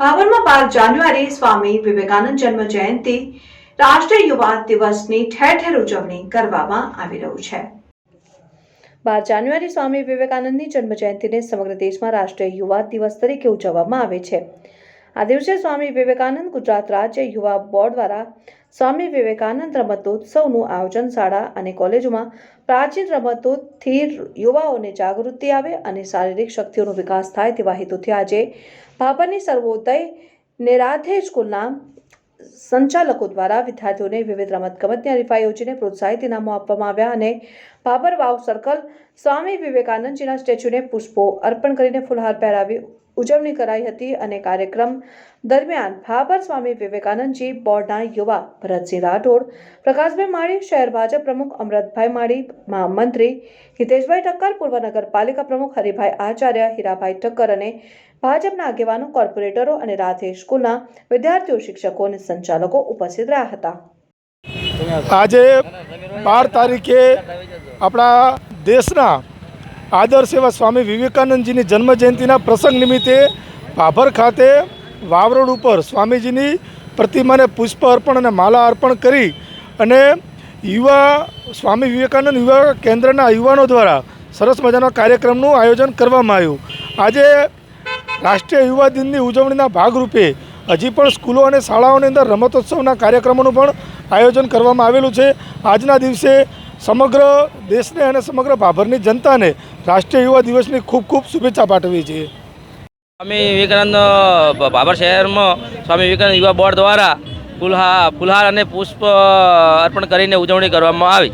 ભાવરમાં બાર જાન્યુઆરી સ્વામી વિવેકાનંદ જન્મ જયંતિ રાષ્ટ્રીય યુવા દિવસની ઠેર ઠેર ઉજવણી કરવામાં આવી રહ્યું છે. બાર જાન્યુઆરી સ્વામી વિવેકાનંદની જન્મ જયંતિને સમગ્ર દેશમાં રાષ્ટ્રીય યુવા દિવસ તરીકે ઉજવવામાં આવે છે. આ દિવસે સ્વામી વિવેકાનંદ ગુજરાત રાજ્ય યુવા બોર્ડ દ્વારા સ્વામી વિવેકાનંદ રમતોત્સવનું આયોજન શાળા અને કોલેજોમાં પ્રાચીન રમતોથી યુવાઓને જાગૃતિ આવે અને શારીરિક શક્તિઓનો વિકાસ થાય તેવા હેતુથી આજે ભાભરની સર્વોદય નેરાધે સ્કૂલના સંચાલકો દ્વારા વિદ્યાર્થીઓને વિવિધ રમતગમતની હરીફાઈ યોજીને પ્રોત્સાહિત ઇનામો આપવામાં આવ્યા અને ભાભર વાવ સર્કલ સ્વામી વિવેકાનંદજીના સ્ટેચ્યુને પુષ્પો અર્પણ કરીને ફુલહાર પહેરાવી ઉજવણી કરાઈ હતી અને કાર્યક્રમ દરમિયાન ભાભર સ્વામી વિવેકાનંદજી બોર્ડના યુવા ભરતસિંહ રાઠોડ, પ્રકાશભાઈ માળી, શહેર ભાજપ પ્રમુખ અમરતભાઈ માળી મહામંત્રી હિતેશભાઈ ઠક્કર, પૂર્વ નગરપાલિકા પ્રમુખ હરિભાઈ આચાર્ય, હીરાભાઈ ઠક્કર અને ભાજપના આગેવાનો, કોર્પોરેટરો અને રાધે સ્કૂલના વિદ્યાર્થીઓ, શિક્ષકો અને સંચાલકો ઉપસ્થિત રહ્યા હતા. આજે બાર તારીખે આપણા દેશના આદર્શ એવા સ્વામી વિવેકાનંદજીની જન્મજયંતિના પ્રસંગ નિમિત્તે ભાભર ખાતે વાવરોડ ઉપર સ્વામીજીની પ્રતિમાને પુષ્પ અર્પણ અને માલા અર્પણ કરી અને યુવા સ્વામી વિવેકાનંદ યુવા કેન્દ્રના યુવાનો દ્વારા સરસ મજાના કાર્યક્રમનું આયોજન કરવામાં આવ્યું. આજે રાષ્ટ્રીય યુવા દિનની ઉજવણીના ભાગરૂપે હજી પણ સ્કૂલો અને શાળાઓની અંદર રમતોત્સવના કાર્યક્રમોનું પણ આયોજન કરવામાં આવેલું છે. આજના દિવસે સમગ્ર દેશને અને સમગ્ર ભાભરની જનતાને રાષ્ટ્રીય યુવા દિવસની ખૂબ ખૂબ શુભેચ્છા પાઠવી છે. સ્વામી વિવેકાનંદ ભાભર શહેરમાં સ્વામી વિવેકાનંદ યુવા બોર્ડ દ્વારા ફુલહાર ફુલહાર અને પુષ્પ અર્પણ કરીને ઉજવણી કરવામાં આવી.